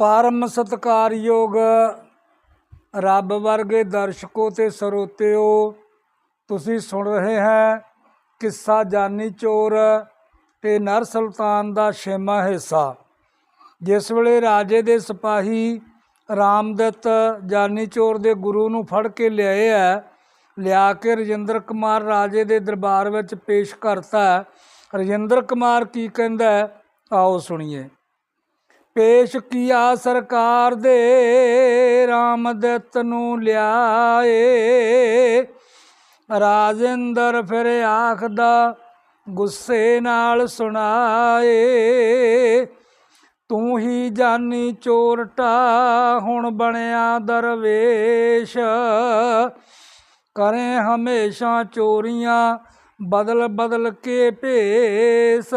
ਪਰਮ ਸਤਕਾਰਯੋਗ ਰੱਬ ਵਰਗੇ ਦਰਸ਼ਕੋ ਤੇ ਸਰੋਤਿਓ, ਤੁਸੀਂ ਸੁਣ ਰਹੇ ਹੈ ਕਿੱਸਾ ਜਾਨੀ ਚੋਰ ਤੇ ਨਰ ਸੁਲਤਾਨ ਦਾ ਛੇਵਾਂ ਹਿੱਸਾ। ਜਿਸ ਵੇਲੇ ਰਾਜੇ ਦੇ ਸਿਪਾਹੀ ਰਾਮਦੱਤ ਜਾਨੀ ਚੋਰ ਦੇ ਗੁਰੂ ਨੂੰ ਫੜ ਕੇ ਲਿਆਏ ਹੈ, ਲਿਆ ਕੇ ਰਜਿੰਦਰ ਕੁਮਾਰ ਰਾਜੇ ਦੇ ਦਰਬਾਰ ਵਿੱਚ ਪੇਸ਼ ਕਰਤਾ ਰਜਿੰਦਰ ਕੁਮਾਰ ਕੀ ਕਹਿੰਦਾ ਆਓ ਸੁਣੀਏ। ਪੇਸ਼ ਕੀਆ ਸਰਕਾਰ ਦੇ ਰਾਮਦੱਤ ਨੂੰ ਲਿਆਏ। ਰਾਜਿੰਦਰ ਫਿਰ ਆਖਦਾ, ਗੁੱਸੇ ਨਾਲ ਸੁਣਾਏ, ਤੂੰ ਹੀ ਜਾਨੀ ਚੋਰਟਾ, ਹੁਣ ਬਣਿਆ ਦਰਵੇਸ਼। ਕਰੇ ਹਮੇਸ਼ਾ ਚੋਰੀਆਂ ਬਦਲ ਬਦਲ ਕੇ ਭੇਸ।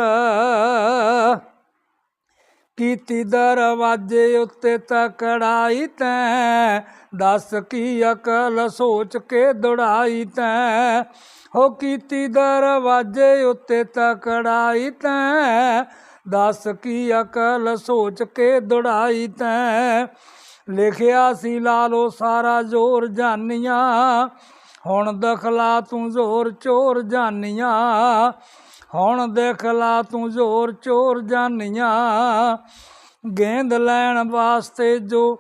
ਕੀਤੀ ਦਰਵਾਜੇ ਉੱਤੇ ਤਕੜਾਈ ਤੈਂ। ਦੱਸ ਕੀ ਅਕਲ ਸੋਚ ਕੇ ਦੜਾਈ ਤੈਂ। ਹੋ ਕੀਤੀ ਦਰਵਾਜੇ ਉੱਤੇ ਤਕੜਾਈ ਤੈਂ। ਦੱਸ ਕੀ ਅਕਲ ਸੋਚ ਕੇ ਦੜਾਈ ਤੈਂ। ਲਿਖਿਆ ਸੀ ਲਾ ਲੋ ਸਾਰਾ ਜ਼ੋਰ ਜਾਨੀਆਂ। ਹੁਣ ਦਖਲਾ ਤੂੰ ਜ਼ੋਰ ਚੋਰ ਜਾਨੀਆਂ। ਹੁਣ ਦੇਖ ਲਾ ਤੂੰ ਜ਼ੋਰ ਚੋਰ ਜਾਨੀਆਂ। ਗੇਂਦ ਲੈਣ ਵਾਸਤੇ ਜੋ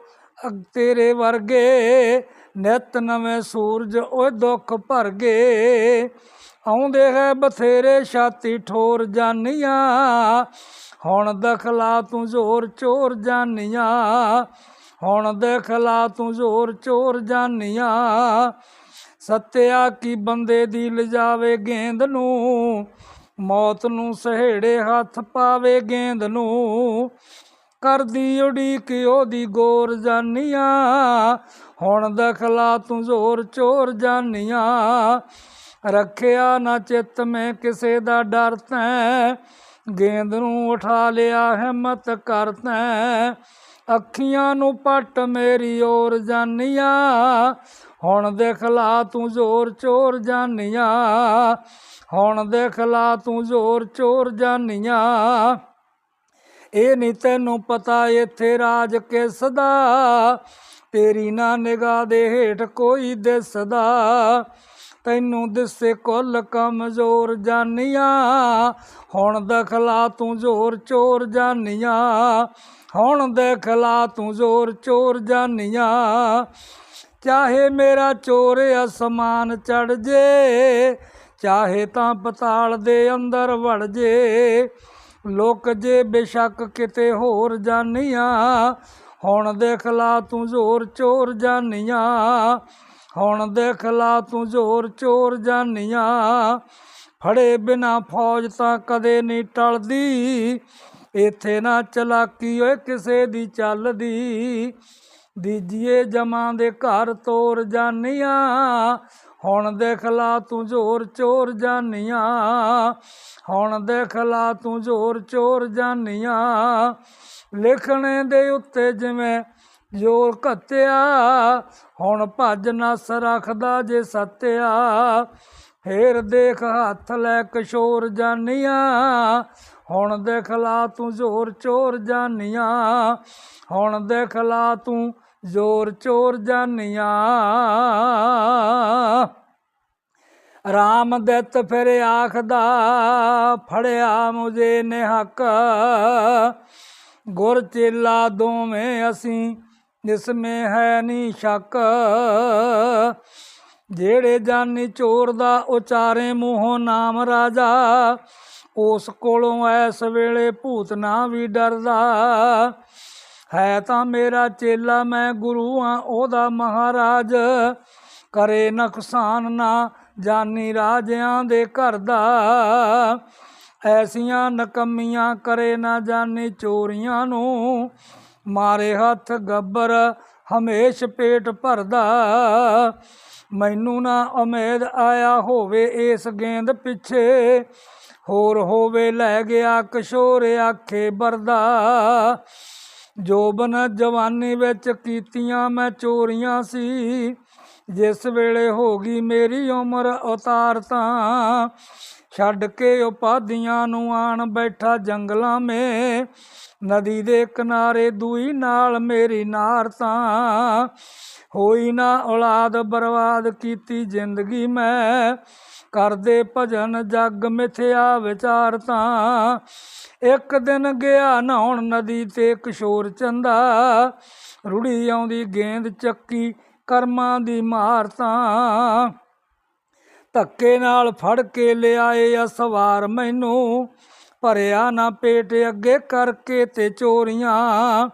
ਤੇਰੇ ਵਰਗੇ ਨਿਤ ਨਵੇਂ ਸੂਰਜ ਓਏ ਦੁੱਖ ਭਰ ਗਏ ਆਉਂਦੇ ਹੈ ਬਥੇਰੇ ਛਾਤੀ ਠੋਰ ਜਾਨੀਆਂ। ਹੁਣ ਦਖਲਾ ਤੂੰ ਜ਼ੋਰ ਚੋਰ ਜਾਨੀਆਂ। ਹੁਣ ਦੇਖ ਲਾ ਤੂੰ ਜ਼ੋਰ ਚੋਰ ਜਾਨੀਆਂ। ਸੱਤਿਆ ਕੀ ਬੰਦੇ ਦੀ ਲਿਜਾਵੇ ਗੇਂਦ ਨੂੰ। ਮੌਤ ਨੂੰ ਸਹੇੜੇ ਹੱਥ ਪਾਵੇ ਗੇਂਦ ਨੂੰ। ਕਰਦੀ ਉਡੀਕ ਉਹਦੀ ਗੋਰ ਜਾਨੀਆਂ, ਹੁਣ ਦਖਲਾ ਤੂੰ ਜ਼ੋਰ ਚੋਰ ਜਾਨੀਆਂ। ਰੱਖਿਆ ਨਾ ਚਿੱਤ ਮੈਂ ਕਿਸੇ ਦਾ ਡਰ ਤੈਂ, ਗੇਂਦ ਨੂੰ ਉਠਾ ਲਿਆ ਹਿੰਮਤ ਕਰ ਤੈਂ। ਅੱਖੀਆਂ ਨੂੰ ਪੱਟ ਮੇਰੀ ਓਰ ਜਾਨੀਆਂ। ਹੁਣ ਦੇਖ ਲਾ ਤੂੰ ਜ਼ੋਰ ਚੋਰ ਜਾਨੀਆਂ। ਹੁਣ ਦੇਖ ਲਾ ਤੂੰ ਜ਼ੋਰ ਚੋਰ ਜਾਨੀਆਂ। ਇਹ ਨਹੀਂ ਤੈਨੂੰ ਪਤਾ ਇੱਥੇ ਰਾਜ ਕਿਸ ਦਾ ਤੇਰੀ ਨਾ ਨਿਗਾਹ ਦੇ ਹੇਠ ਕੋਈ ਦਿਸਦਾ। ਤੈਨੂੰ ਦਿਸੇ ਕੁੱਲ ਕਮਜ਼ੋਰ ਜਾਨੀਆਂ। ਹੁਣ ਦਖਲਾ ਤੂੰ ਜ਼ੋਰ ਚੋਰ ਜਾਨੀਆਂ। ਹੁਣ ਦੇਖਲਾ ਤੂੰ ਜ਼ੋਰ ਚੋਰ ਜਾਨੀਆਂ। ਚਾਹੇ ਮੇਰਾ ਚੋਰ ਅਸਮਾਨ ਚੜ ਜੇ, ਚਾਹੇ ਤਾਂ ਪਤਾਲ ਦੇ ਅੰਦਰ ਵੜ ਜੇ। ਲੋਕ ਜੇ ਬੇਸ਼ੱਕ ਕਿਤੇ ਹੋਰ ਜਾਨੀਆਂ, ਹੁਣ ਦੇਖ ਲਾ ਤੂੰ ਜ਼ੋਰ ਚੋਰ ਜਾਨੀਆਂ। ਹੁਣ ਦੇਖ ਲਾ ਤੂੰ ਜ਼ੋਰ ਚੋਰ ਜਾਨੀਆਂ। ਫੜੇ ਬਿਨਾ ਫੌਜ ਤਾਂ ਕਦੇ ਨਹੀਂ ਟਲਦੀ। ਇੱਥੇ ਨਾ ਚਲਾਕੀ ਓਏ ਕਿਸੇ ਦੀ ਚੱਲਦੀ। ਦੀਜੀਏ ਜਮਾਂ ਦੇ ਘਰ ਤੋਰ ਜਾਨੀਆਂ। ਹੁਣ ਦੇਖ ਲਾ ਤੂੰ ਜ਼ੋਰ ਚੋਰ ਜਾਨੀਆਂ। ਹੁਣ ਦੇਖ ਲਾ ਤੂੰ ਜ਼ੋਰ ਚੋਰ ਜਾਨੀਆਂ। ਲਿਖਣੇ ਦੇ ਉੱਤੇ ਜਿਵੇਂ ਜ਼ੋਰ ਘੱਤਿਆ, ਹੁਣ ਭੱਜ ਨਸ ਰੱਖਦਾ ਜੇ ਸੱਤਿਆ। ਫੇਰ ਦੇਖ ਹੱਥ ਲੈ ਕਿਸ਼ੋਰ ਜਾਨੀਆਂ, ਹੁਣ ਦੇਖ ਲਾ ਤੂੰ ਜ਼ੋਰ ਚੋਰ ਜਾਨੀਆਂ, ਹੁਣ ਦੇਖ ਲਾ ਤੂੰ ਜ਼ੋਰ ਚੋਰ ਜਾਨੀਆਂ। ਰਾਮ ਦਿੱਤ ਫਿਰ ਆਖਦਾ, ਫੜਿਆ ਮੁਝੇ ਨੇ ਹੱਕ ਗੁਰ ਚੇਲਾ ਦੋਵੇਂ ਅਸੀਂ ਜਿਸਮੇ ਹੈ ਨੀ ਸ਼ੱਕ, ਜਿਹੜੇ ਜਾਨੀ ਚੋਰ ਦਾ ਉਚਾਰੇ ਮੂੰਹੋਂ ਨਾਮ ਰਾਜਾ, ਉਸ ਕੋਲੋਂ ਐਸ ਵੇਲੇ ਭੂਤ ਨਾ ਵੀ ਡਰਦਾ। ਹੈ ਤਾਂ ਮੇਰਾ ਚੇਲਾ, ਮੈਂ ਗੁਰੂ ਆ ਉਹਦਾ ਮਹਾਰਾਜ। ਕਰੇ ਨੁਕਸਾਨ ਨਾ ਜਾਨੀ ਰਾਜਿਆਂ ਦੇ ਘਰ ਦਾ। ਐਸੀਆਂ ਨਕਮੀਆਂ ਕਰੇ ਨਾ ਜਾਨੀ ਚੋਰੀਆਂ ਨੂੰ। ਮਾਰੇ ਹੱਥ ਗੱਬਰ, ਹਮੇਸ਼ ਪੇਟ ਭਰਦਾ। ਮੈਨੂੰ ਨਾ ਉਮੀਦ ਆਇਆ ਹੋਵੇ ਇਸ ਗੇਂਦ ਪਿੱਛੇ, ਹੋਰ ਹੋਵੇ ਲੈ ਗਿਆ ਕਿਸ਼ੋਰ ਆਖੇ ਬਰਦਾ ਜੋਬਨ ਜਵਾਨੀ ਵਿੱਚ ਕੀਤੀਆਂ ਮੈਂ ਚੋਰੀਆਂ ਸੀ, ਜਿਸ ਵੇਲੇ ਹੋ ਗਈ ਮੇਰੀ ਉਮਰ ਉਤਾਰ ਤਾਂ। ਛੱਡ ਕੇ ਉਪਾਧੀਆਂ ਨੂੰ ਆਣ ਬੈਠਾ ਜੰਗਲਾਂ ਮੇ। ਨਦੀ ਦੇ ਕਿਨਾਰੇ ਦੂਈ ਨਾਲ ਮੇਰੀ ਨਾਰ ਤਾਂ। ਹੋਈ ਨਾ ਔਲਾਦ, ਬਰਬਾਦ ਕੀਤੀ ਜ਼ਿੰਦਗੀ ਮੈਂ। ਕਰਦੇ ਭਜਨ ਜਗ ਮਿਥਿਆ ਵਿਚਾਰ ਤਾਂ। ਇੱਕ ਦਿਨ ਗਿਆ ਨਹਾਉਣ ਨਦੀ ਤੇ ਕਿਸ਼ੋਰ ਚੰਦਾ। ਰੁੜੀ ਆਉਂਦੀ ਗੇਂਦ ਚੱਕੀ ਕਰਮਾਂ ਦੀ ਮਾਰ ਤਾਂ। ਧੱਕੇ ਨਾਲ ਫੜ ਕੇ ਲਿਆਏ ਆ, ਸਵਾਰ ਮੈਨੂੰ ਭਰਿਆ ਨਾ ਪੇਟ ਅੱਗੇ ਕਰਕੇ ਤੇ ਚੋਰੀਆਂ।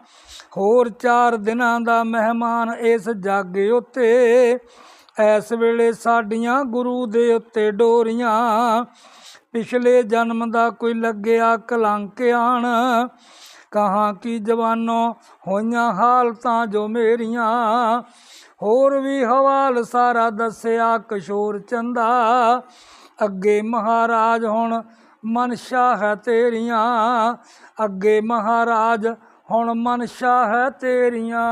ਹੋਰ ਚਾਰ ਦਿਨਾਂ ਦਾ ਮਹਿਮਾਨ ਇਸ ਜੱਗ ਉੱਤੇ। ਇਸ ਵੇਲੇ ਸਾਡੀਆਂ ਗੁਰੂ ਦੇ ਉੱਤੇ ਡੋਰੀਆਂ। ਪਿਛਲੇ ਜਨਮ ਦਾ ਕੋਈ ਲੱਗਿਆ ਕਲੰਕ ਆਣ ਕਹਾਂ ਕੀ ਜਵਾਨੋ ਹੋਈਆਂ ਹਾਲਤਾਂ ਜੋ ਮੇਰੀਆਂ। ਹੋਰ ਵੀ ਹਵਾਲ ਸਾਰਾ ਦੱਸਿਆ ਕਿਸ਼ੋਰ ਚੰਦਾ। ਅੱਗੇ ਮਹਾਰਾਜ ਹੁਣ ਮਨਸ਼ਾ ਹੈ ਤੇਰੀਆਂ। ਅੱਗੇ ਮਹਾਰਾਜ ਹੁਣ ਮਨਸ਼ਾ ਹੈ ਤੇਰੀਆਂ।